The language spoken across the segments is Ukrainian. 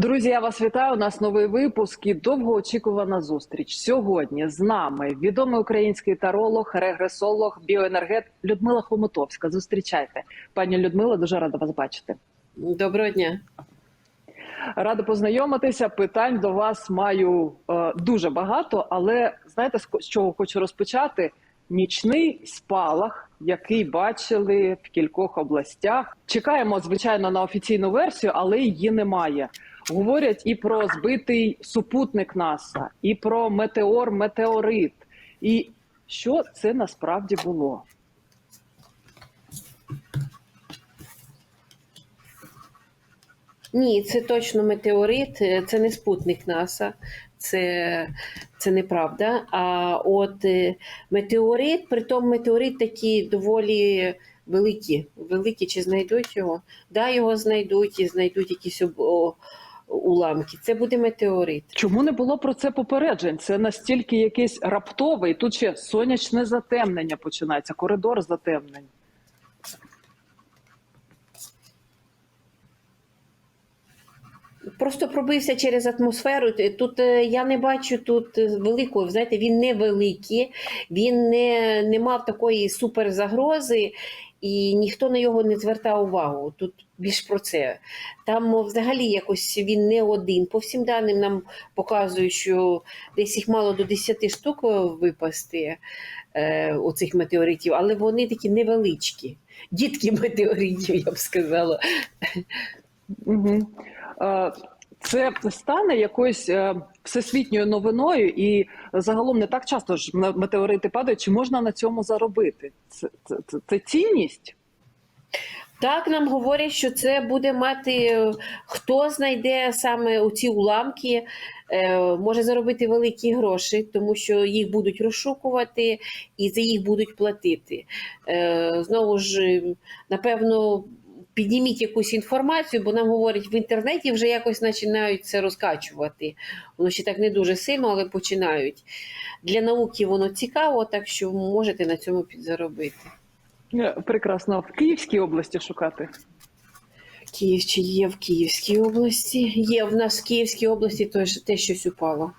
Друзі, я вас вітаю. У нас новий випуск і довгоочікувана зустріч. Сьогодні з нами відомий український таролог, регресолог, біоенергет Людмила Хомутовська. Зустрічайте, пані Людмила. Дуже рада вас бачити. Доброго дня. Рада познайомитися. Питань до вас маю е, дуже багато, але знаєте, з чого хочу розпочати? Нічний спалах, який бачили в кількох областях. Чекаємо, звичайно, на офіційну версію, але її немає. Говорять і про збитий супутник НАСА, і про метеор, метеорит. І що це насправді було? Ні, це точно метеорит, е, це не спутник НАСА, це, це неправда. А от е, метеорит, притом метеорит такі доволі великі. Великі, чи знайдуть його? Да, його знайдуть і знайдуть якісь об- уламки. Це буде метеорит. Чому не було про це попереджень? Це настільки якийсь раптовий. Тут ще сонячне затемнення починається, коридор затемнень. Просто пробився через атмосферу. Тут е, я не бачу тут великого. Знаєте, він невеликий, він не, не мав такої суперзагрози, і ніхто на його не звертав увагу. Тут більш про це. Там взагалі якось він не один. По всім даним нам показують, що десь їх мало до 10 штук випасти е, оцих метеоритів, але вони такі невеличкі. Дітки метеоритів, я б сказала. Угу. Це стане якоюсь е, всесвітньою новиною, і загалом не так часто ж метеорити падають. Чи можна на цьому заробити? Це, це, це, це цінність? Так, нам говорять, що це буде мати е, хто знайде саме у ці уламки, е, може заробити великі гроші, тому що їх будуть розшукувати і за їх будуть платити. Знову ж, напевно, підніміть якусь інформацію, бо нам говорять в інтернеті вже якось починають це розкачувати. Воно ще так не дуже сильно, але починають. Для науки воно цікаво, так що можете на цьому підзаробити. Е, Прекрасно в Київській області шукати. Київ чи є в Київській області? Є в нас в Київській області теж те щось упало.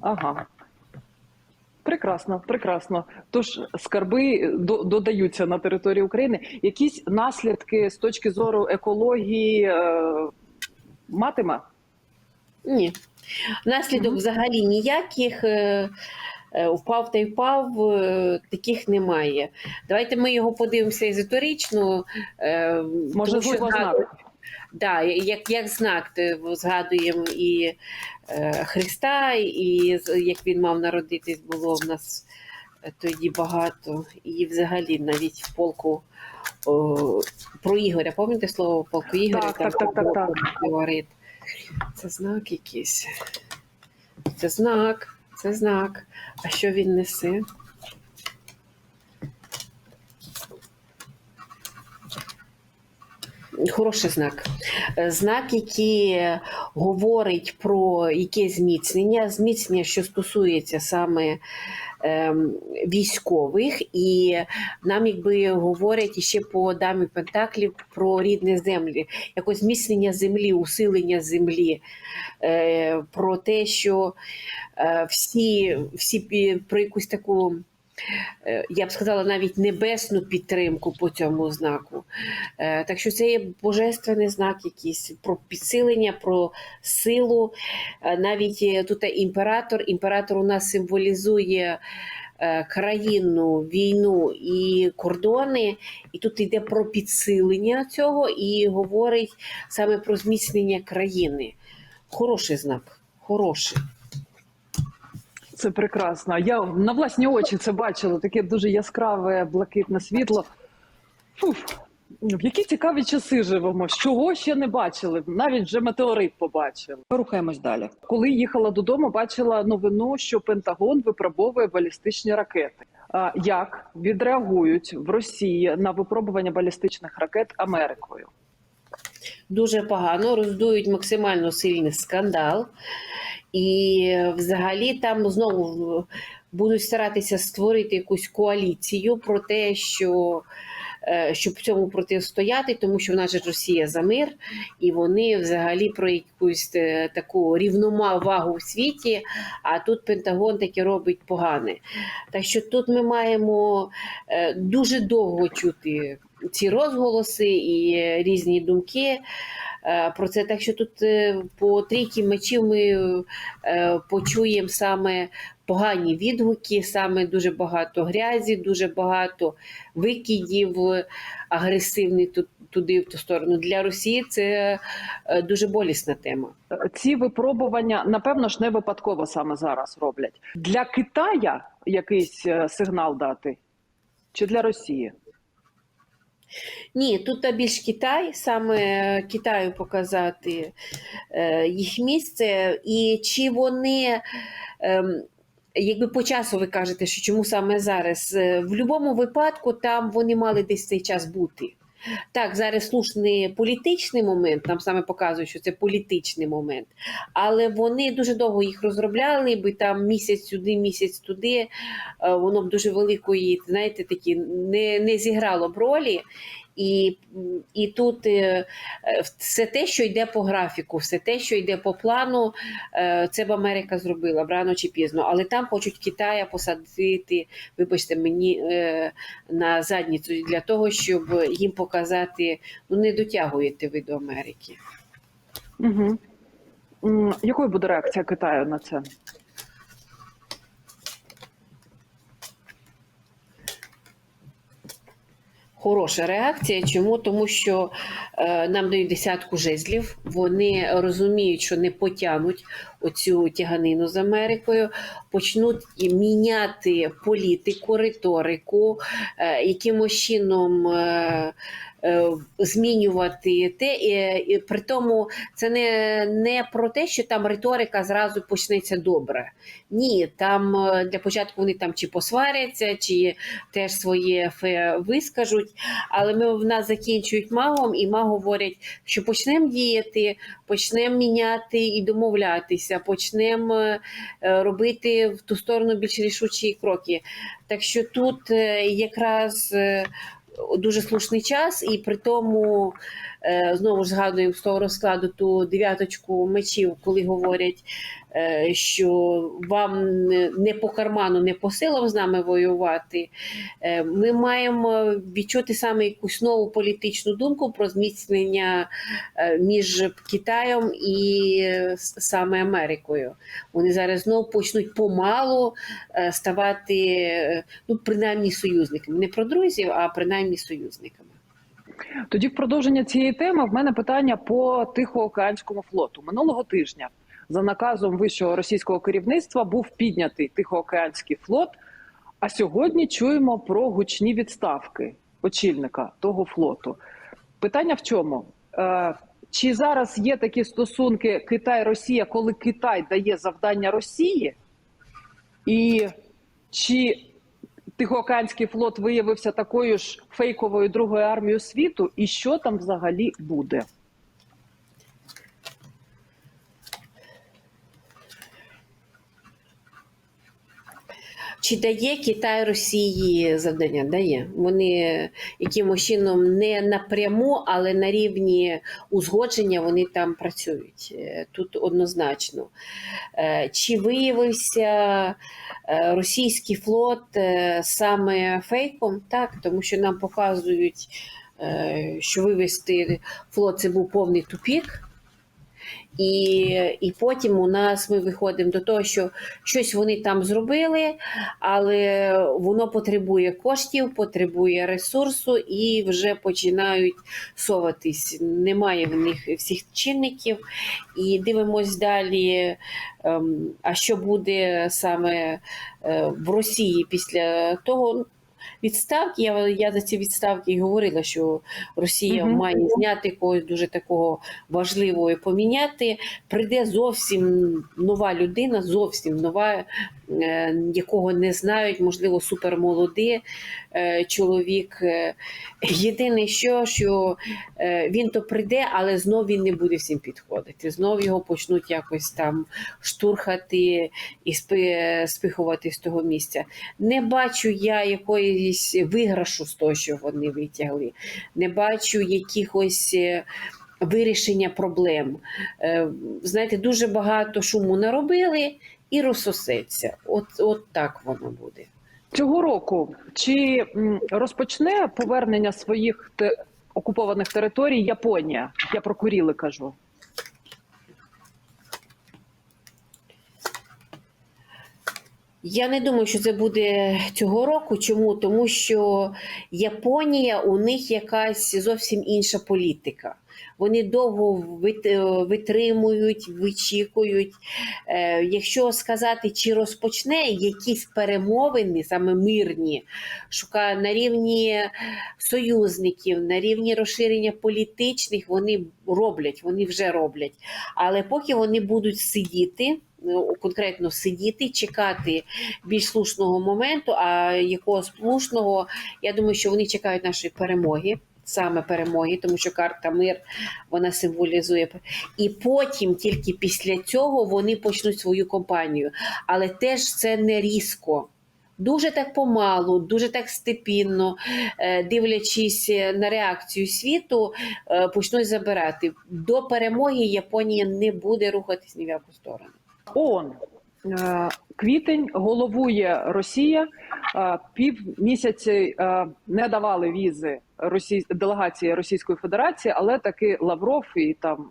Ага. Прекрасно, прекрасно. Тож скарби до- додаються на території України. Якісь наслідки з точки зору екології е, матиме? Ні. Наслідок взагалі ніяких. е, е, Впав та й впав, е, таких немає. Давайте ми його подивимося езотерично. е, Може, що? Да, як, як знак, то згадуємо і е, Христа, і як він мав народитись, було в нас е, тоді багато. І взагалі навіть в полку о, про Ігоря. Пам'ятаєте слово полку Ігоря? Так, так, так, так, так. Говорить. Це знак якийсь. Це знак, це знак. А що він несе? Хороший знак. Е, Знак, який говорить про яке зміцнення, зміцнення, що стосується саме ем, військових, і нам якби говорять ще по дамі Пентаклів про рідні землі, якось зміцнення землі, усилення землі, е, про те, що е, всі, всі про якусь таку. Е, Я б сказала навіть небесну підтримку по цьому знаку. Е, Так що це є божественний знак, якийсь про підсилення, про силу. Е, Навіть тут імператор. Імператор у нас символізує країну, війну і кордони. І тут йде про підсилення цього і говорить саме про зміцнення країни. Хороший знак. Хороший. Це прекрасно. Я на власні очі це бачила. Таке дуже яскраве блакитне світло. Фуф. В які цікаві часи живемо. Чого ще не бачили? Навіть вже метеорит побачили. Рухаємось далі. Коли їхала додому, бачила новину, що Пентагон випробовує балістичні ракети. А як відреагують в Росії на випробування балістичних ракет Америкою? Дуже погано, роздують максимально сильний скандал. І взагалі там знову будуть старатися створити якусь коаліцію про те, що е, щоб цьому протистояти, тому що в нас же Росія за мир, і вони взагалі про якусь е, таку рівновагу в світі. А тут Пентагон таке робить погане. Так що тут ми маємо е, дуже довго чути ці розголоси і різні думки. е, Про це так що тут е, по трійки мечів ми е, почуємо саме погані відгуки, саме дуже багато грязі, дуже багато викидів агресивних ту- туди в ту сторону. Для Росії це дуже болісна тема. Ці випробування, напевно ж, не випадково саме зараз роблять. Для Китая якийсь сигнал дати чи для Росії? Ні, тут більш Китай, саме Китаю показати е, їх місце, і чи вони. ем, Якби по часу ви кажете, що чому саме зараз? Е, В будь-якому випадку там вони мали десь цей час бути. Так, зараз слушний політичний момент, нам саме показують, що це політичний момент, але вони дуже довго їх розробляли, би там місяць сюди, місяць туди, е, воно б дуже великої, знаєте, такі не, не зіграло б ролі. І, і тут е, все те, що йде по графіку, все те, що йде по плану, е, це б Америка зробила рано чи пізно. Але там хочуть Китая посадити, вибачте мені, е, на задницю для того, щоб їм показати, ну не дотягуєте ви до Америки. Угу. Якою буде реакція Китаю на це? Хороша реакція. Чому? Тому що е, нам дають десятку жезлів. Вони розуміють, що не потягнуть оцю тяганину з Америкою, почнуть міняти політику, риторику, е, якимось чином. Е, Змінювати те, і, і при тому це не, не про те, що там риторика зразу почнеться добре. Ні, там е, для початку вони там чи посваряться, чи теж своє вискажуть. Але ми в нас закінчують магом, і маг говорять, що почнемо діяти, почнемо міняти і домовлятися, почнемо е, робити в ту сторону більш рішучі кроки. Так що тут е, якраз е, дуже слушний час, і при тому знову ж згадуємо з того розкладу ту дев'яточку мечів, коли говорять, е, що вам не по карману, не по силам з нами воювати. Е, Ми маємо відчути саме якусь нову політичну думку про зміцнення е, між Китаєм і е, саме Америкою. Вони зараз знову почнуть помалу е, ставати, е, ну принаймні союзниками, не про друзів, а принаймні союзниками. Тоді, в продовження цієї теми, в мене питання по Тихоокеанському флоту. Минулого тижня за наказом вищого російського керівництва був піднятий Тихоокеанський флот. А сьогодні чуємо про гучні відставки очільника того флоту. Питання в чому? Е, чи зараз є такі стосунки Китай-Росія, коли Китай дає завдання Росії? І чи Тихоокеанський флот виявився такою ж фейковою другою армією світу, і що там взагалі буде? Чи дає Китай Росії завдання? Дає. Вони якимось чином не напряму, але на рівні узгодження вони там працюють. Е, Тут однозначно. Е, Чи виявився е, російський флот саме фейком? Так, тому що нам показують, що вивести флот це був повний тупік. І, і потім у нас ми виходимо до того, що щось вони там зробили, але воно потребує коштів, потребує ресурсу і вже починають соватись. Немає в них всіх чинників. І дивимось далі, ем, а що буде саме е, в Росії після того. Відставки, я, я за ці відставки і говорила, що Росія угу. має зняти когось дуже такого важливого і поміняти. Прийде зовсім нова людина, зовсім нова якого не знають, можливо, супермолодий е, чоловік. Е, Єдине, що, що е, він то прийде, але знов він не буде всім підходити. Знов його почнуть якось там штурхати і спихувати з того місця. Не бачу я якоїсь виграшу з того, що вони витягли. Не бачу якихось. е, Вирішення проблем. Е, Знаєте, дуже багато шуму наробили і розсосеться. От, от так воно буде. Цього року чи розпочне повернення своїх те- окупованих територій Японія? Я про Куріли кажу. Я не думаю, що це буде цього року. Чому? Тому що Японія у них якась зовсім інша політика. Вони довго витримують, вичікують. Е, Якщо сказати, чи розпочне якісь перемовини, саме мирні, шукає на рівні союзників, на рівні розширення політичних, вони роблять, вони вже роблять. Але поки вони будуть сидіти, конкретно сидіти, чекати більш слушного моменту, а якого слушного, я думаю, що вони чекають нашої перемоги. Саме перемоги, тому що карта мир вона символізує. І потім, тільки після цього, вони почнуть свою кампанію. Але теж це не різко. Дуже так помалу, дуже так степінно, е, дивлячись на реакцію світу, е, почнуть забирати. До перемоги Японія не буде рухатись ні в яку сторону. ООН. Е, Квітень головує Росія. Е, Півмісяці е, не давали візи Росій... делегації Російської Федерації, але таки Лавров і там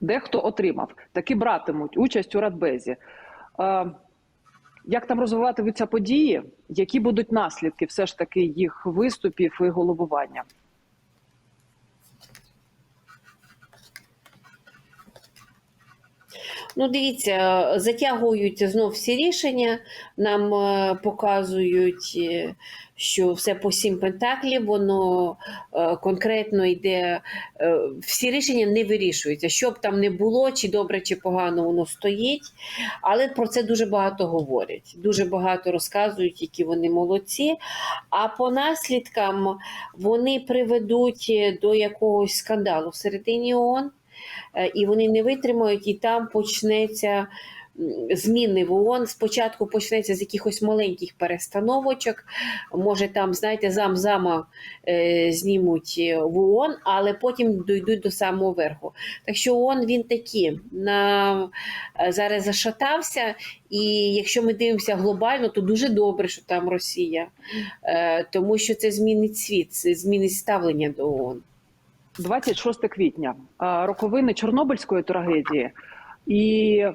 дехто отримав. Таки братимуть участь у Радбезі. Як там розвиватимуться події? Які будуть наслідки все ж таки їх виступів і головування? Ну, дивіться, затягують знов всі рішення, нам е, показують, е, що все по сім пентаклів, воно е, конкретно йде, всі рішення не вирішуються. Що б там не було, чи добре, чи погано воно стоїть, але про це дуже багато говорять, дуже багато розказують, які вони молодці. А по наслідкам вони приведуть до якогось скандалу всередині ООН і вони не витримають, і там почнеться зміни в ООН. Спочатку почнеться з якихось маленьких перестановочок. Може, там, знаєте, зам-зама е, знімуть е, в ООН, але потім дійдуть до самого верху. Так що ООН він такі на е, зараз зашатався. І якщо ми дивимося глобально, то дуже добре, що там Росія, е, тому що це змінить світ, це змінить ставлення до ООН. 26 квітня роковини Чорнобильської трагедії, і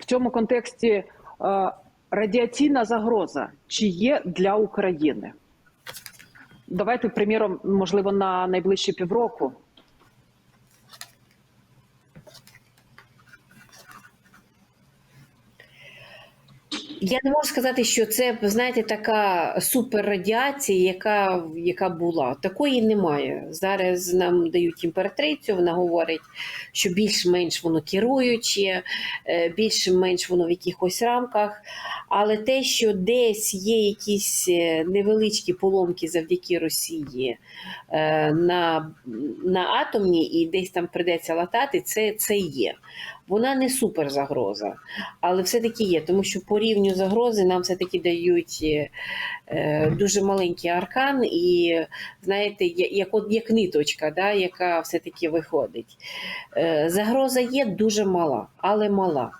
в цьому контексті радіаційна загроза чи є для України? Давайте, приміром, можливо, на найближчі півроку. Я не можу сказати, що це знаєте така суперрадіація, яка, яка була. Такої немає. Зараз нам дають імператрицю. Вона говорить, що більш-менш воно керуюче, е, більш-менш воно в якихось рамках. Але те, що десь є якісь е, невеличкі поломки завдяки Росії е, на, на атомні, і десь там придеться латати, це, це є. Вона не суперзагроза, але все-таки є, тому що по рівню загрози нам все-таки дають е, е, дуже маленький аркан, і знаєте, як, от, як ниточка, да, яка все-таки виходить. Е, загроза є дуже мала, але мала.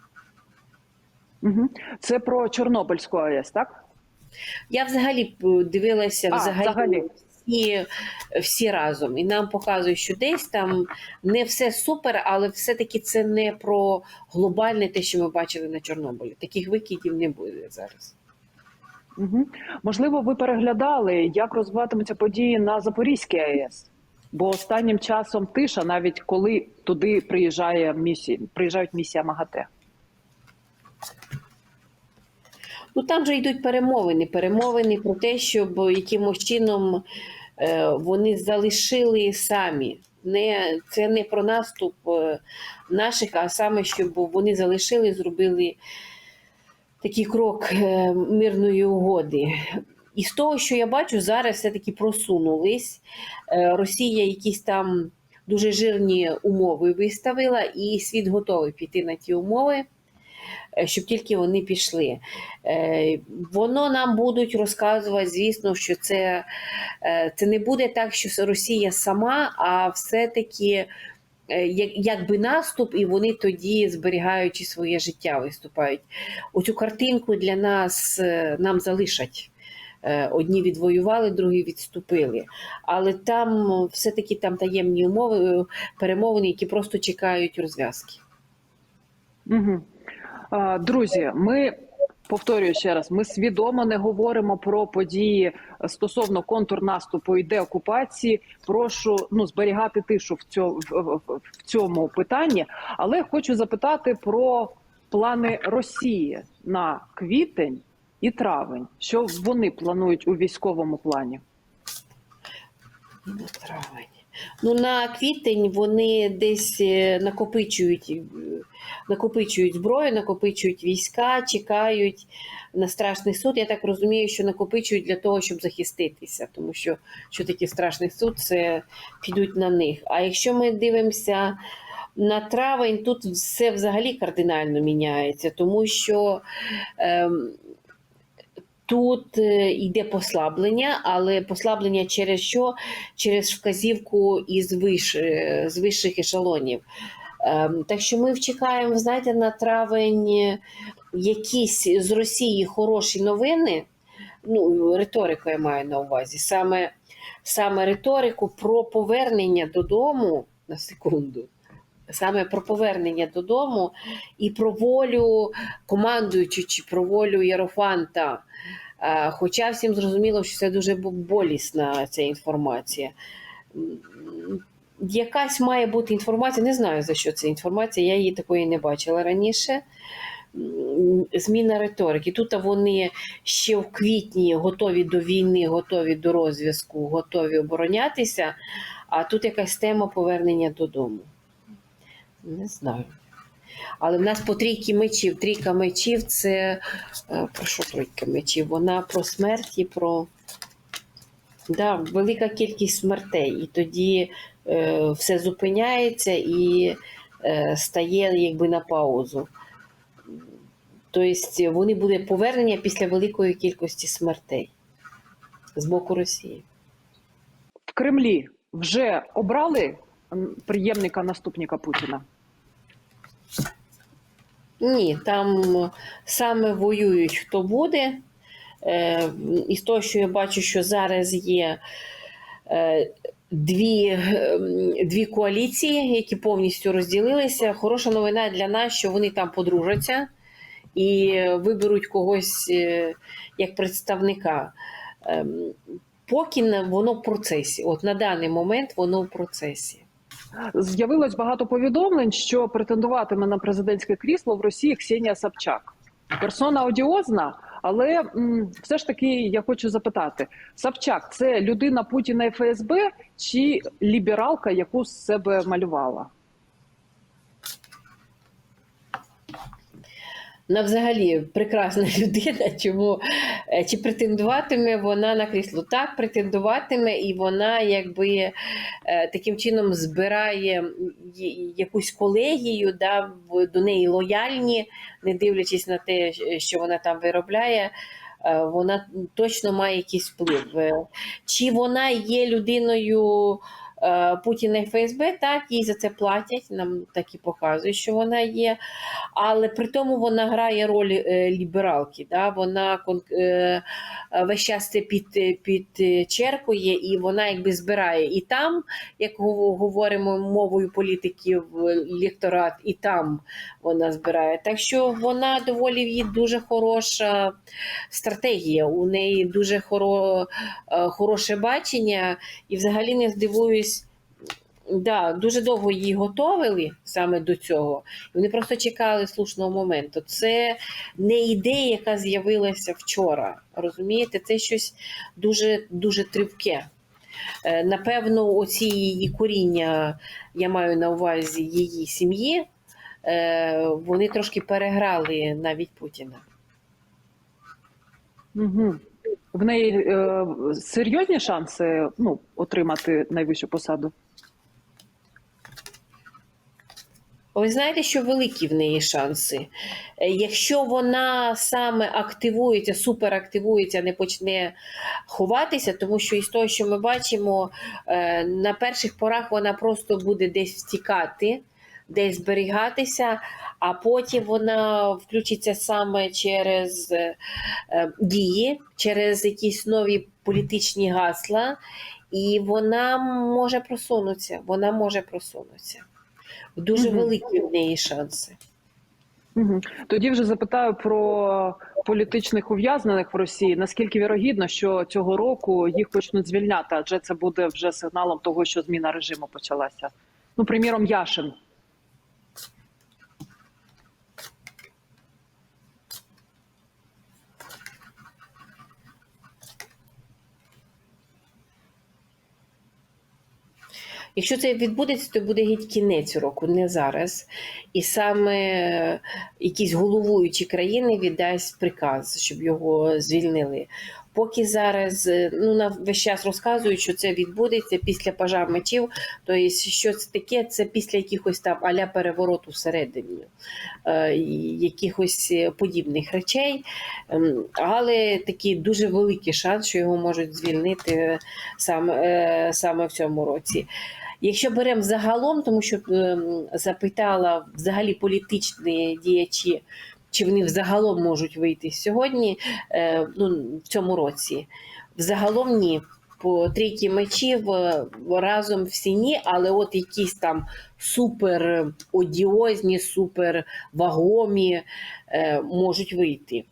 Угу. Це про Чорнобильську АЕС, так? Я взагалі дивилася А, взагалі, взагалі. Всі, всі разом, і нам показують, що десь там не все супер, але все-таки це не про глобальне те, що ми бачили на Чорнобилі. Таких викидів не буде зараз. Угу. Можливо, ви переглядали, як розвиватимуться події на Запорізькій АЕС? Бо останнім часом тиша, навіть коли туди приїжджає місія, приїжджають місія МАГАТЕ. Ну там же йдуть перемовини. Перемовини про те, щоб якимось чином е, вони залишили самі. Не, це не про наступ е, наших, а саме, щоб вони залишили, зробили такий крок е, мирної угоди. І з того, що я бачу, зараз все-таки просунулись. Росія якісь там дуже жирні умови виставила, і світ готовий піти на ті умови, щоб тільки вони пішли. Е, Воно нам будуть розказувати, звісно, що це, е, це не буде так, що Росія сама, а все-таки е, як, якби наступ, і вони тоді, зберігаючи своє життя, виступають. Оцю картинку для нас е, нам залишать. Е, Одні відвоювали, другі відступили. Але там е, все-таки там таємні умови, е, перемовини, які просто чекають розв'язки. Угу. Друзі, ми повторюю ще раз: ми свідомо не говоримо про події стосовно контрнаступу і деокупації. Прошу ну зберігати тишу в цьому в, цьому питанні. Але хочу запитати про плани Росії на квітень і травень. Що вони планують у військовому плані? На травень. Ну, на квітень вони десь е, накопичують, е, накопичують зброю, накопичують війська, чекають на страшний суд. Я так розумію, що накопичують для того, щоб захиститися, тому що що таке страшний суд, це підуть на них. А якщо ми дивимося на травень, тут все взагалі кардинально міняється, тому що. Ем, Тут е, йде послаблення, але послаблення через що? Через вказівку із виш, е, з вищих ешелонів. Ем, Так що ми чекаємо, знаєте, на травень якісь з Росії хороші новини. Ну, риторику я маю на увазі. Саме, саме риторику про повернення додому на секунду. Саме про повернення додому і про волю командуючи, чи про волю Єрофанта. Е, Хоча всім зрозуміло, що це дуже болісна ця інформація. Якась має бути інформація, не знаю за що це інформація, я її такої не бачила раніше. Зміна риторики. Тут вони ще в квітні готові до війни, готові до розв'язку, готові оборонятися, а тут якась тема повернення додому. Не знаю. Але в нас по трійки мечів. Трійка мечів це е, про що трійка мечів? Вона про смерть і про да, велика кількість смертей. І тоді е, все зупиняється і е, стає якби на паузу. Тобто вони буде повернення після великої кількості смертей з боку Росії. В Кремлі вже обрали приємника наступника Путіна. Ні, там саме воюють хто буде. Е, І з того, що я бачу, що зараз є е, дві, ем, дві коаліції, які повністю розділилися. Хороша новина для нас, що вони там подружаться і виберуть когось е, як представника. Ем, Поки воно в процесі. От на даний момент воно в процесі. З'явилось багато повідомлень, що претендуватиме на президентське крісло в Росії Ксенія Собчак. Персона одіозна, але м, все ж таки я хочу запитати: Собчак це людина Путіна і ФСБ чи лібералка, яку з себе малювала? Вона взагалі прекрасна людина. Чому е, чи претендуватиме вона на крісло? Так, претендуватиме, і вона якби е, таким чином збирає якусь колегію, да, до неї лояльні, не дивлячись на те, що вона там виробляє. е, Вона точно має якийсь вплив. Чи вона є людиною Путіна і ФСБ? Так, їй за це платять. Нам так і показують, що вона є але при тому вона грає роль е, лібералки. Да? Вона е, е, весь час це під, підчеркує і вона якби збирає і там, як говоримо мовою політиків, лекторат, і там вона збирає. Так що вона доволі її дуже хороша стратегія. У неї дуже хоро, е, хороше бачення, і взагалі не здивуюсь. Да, дуже довго її готовили саме до цього. Вони просто чекали слушного моменту. Це не ідея, яка з'явилася вчора. Розумієте, це щось дуже дуже тривке. Е, Напевно, оці її коріння, я маю на увазі її сім'ї, е, вони трошки переграли навіть Путіна. Угу. В неї е, серйозні шанси ну, отримати найвищу посаду? Ви знаєте, що великі в неї шанси. Е, Якщо вона саме активується, суперактивується, не почне ховатися, тому що із того, що ми бачимо, е, на перших порах вона просто буде десь втікати, десь зберігатися, а потім вона включиться саме через е, дії, через якісь нові політичні гасла, і вона може просунутися. Вона може просунутися. Дуже угу. великі в неї шанси. Угу. Тоді вже запитаю про політичних ув'язнених в Росії. Наскільки вірогідно, що цього року їх почнуть звільняти, адже це буде вже сигналом того, що зміна режиму почалася. Ну, приміром, Яшин. Якщо це відбудеться, то буде геть кінець року, не зараз. І саме е, якісь головуючі країни віддасть приказ, щоб його звільнили. Поки зараз е, ну на весь час розказують, що це відбудеться після пожар мечів. Тобто, що це таке? Це після якихось там аля перевороту всередині, е, якихось е, подібних речей. Ем, Але такий дуже великий шанс, що його можуть звільнити саме, саме в цьому році. Якщо беремо загалом, тому що ем, запитала взагалі політичні діячі, чи вони взагалом можуть вийти сьогодні, е, ну, в цьому році. Взагалом ні. По трійки мечів е, разом всі ні, але от якісь там супер одіозні, супер вагомі е, можуть вийти.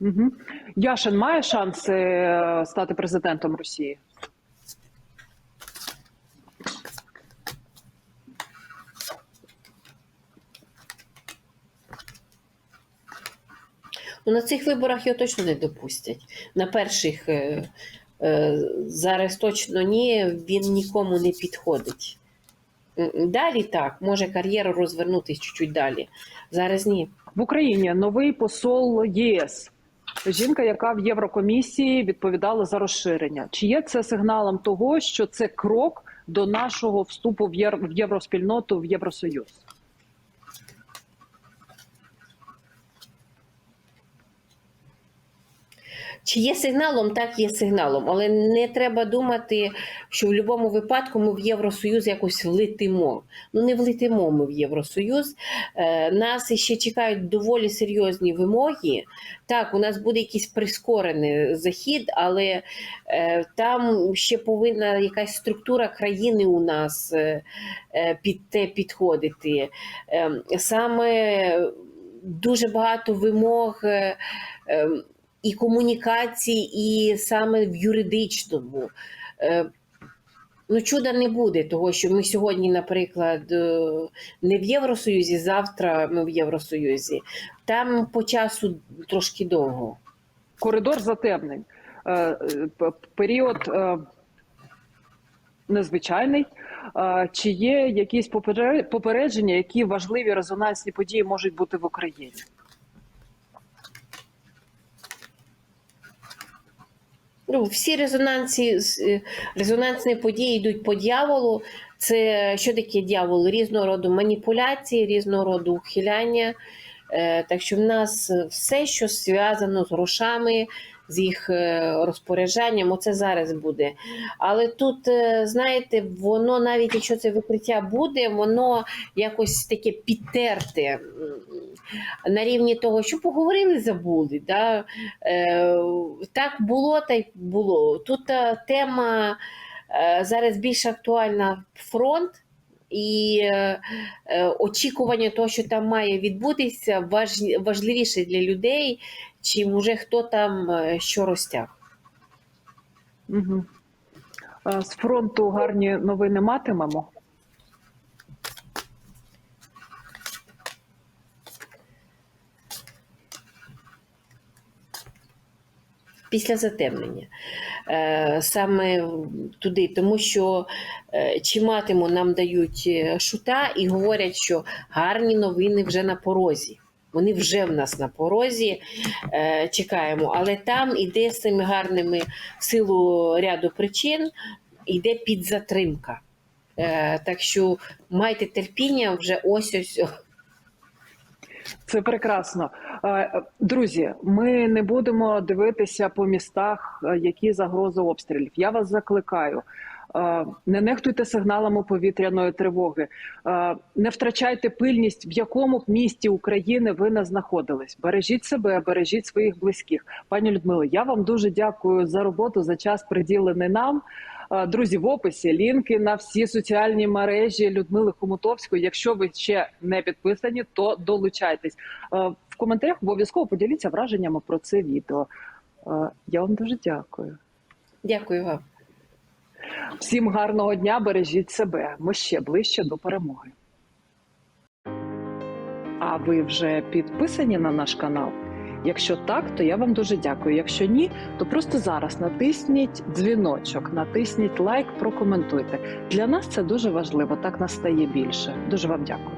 Угу. Яшин має шанси стати президентом Росії? Ну, на цих виборах його точно не допустять. На перших е, е, зараз точно ні, він нікому не підходить. Далі так, може кар'єра розвернутися чуть-чуть далі. Зараз ні. В Україні новий посол ЄС. Жінка, яка в Єврокомісії відповідала за розширення. Чи є це сигналом того, що це крок до нашого вступу в євроспільноту в Євросоюз? Чи є сигналом? Так, є сигналом. Але не треба думати, що в будь-якому випадку ми в Євросоюз якось влетимо. Ну, не влетимо ми в Євросоюз. Е, Нас ще чекають доволі серйозні вимоги. Так, у нас буде якийсь прискорений захід, але е, там ще повинна якась структура країни у нас е, під те підходити. Е, Саме дуже багато вимог. І комунікації, і саме в юридичному. Е, Ну, чуда не буде, того що ми сьогодні, наприклад, е, не в Євросоюзі, завтра ми в Євросоюзі. Там по часу трошки довго. Коридор затемнень. Е, Період незвичайний. Чи є якісь попередження, які важливі резонансні події можуть бути в Україні? Ну, всі резонансі, з- е, резонансні події йдуть по дьяволу. Це що таке дьявол? Різного роду маніпуляції, різного роду ухиляння. Е, Так що в нас все, що зв'язано з грошами, з їх е, розпоряджанням, оце зараз буде. Але тут, е, знаєте, воно навіть якщо це викриття буде, воно якось таке підтерте на рівні того, що поговорили, забули. Да? Е, Так було, та й було. Тут тема зараз більш актуальна фронт. І очікування того, що там має відбутися, важ, важливіше для людей, чим уже хто там е, що розтяг. Угу. З фронту гарні новини матимемо. Після затемнення Е, саме туди, тому що е, Чиматиму нам дають шута і говорять, що гарні новини вже на порозі. Вони вже в нас на порозі. Е, чекаємо. Але там іде з цими гарними в силу ряду причин, йде підзатримка. Е, так що майте терпіння вже ось ось. Це прекрасно. Е, Друзі, ми не будемо дивитися по містах, е, які загрози обстрілів. Я вас закликаю. Е, Не нехтуйте сигналами повітряної тривоги, Е, не втрачайте пильність, в якому б місті України ви не знаходились. Бережіть себе, бережіть своїх близьких. Пані Людмило, я вам дуже дякую за роботу, за час приділений нам. Е, Друзі, в описі лінки на всі соціальні мережі Людмили Хомутовської. Якщо ви ще не підписані, то долучайтесь. В коментарях обов'язково поділіться враженнями про це відео. Я вам дуже дякую. Дякую вам. Всім гарного дня, бережіть себе. Ми ще ближче до перемоги. А ви вже підписані на наш канал? Якщо так, то я вам дуже дякую. Якщо ні, то просто зараз натисніть дзвіночок, натисніть лайк, прокоментуйте. Для нас це дуже важливо. Так нас стає більше. Дуже вам дякую.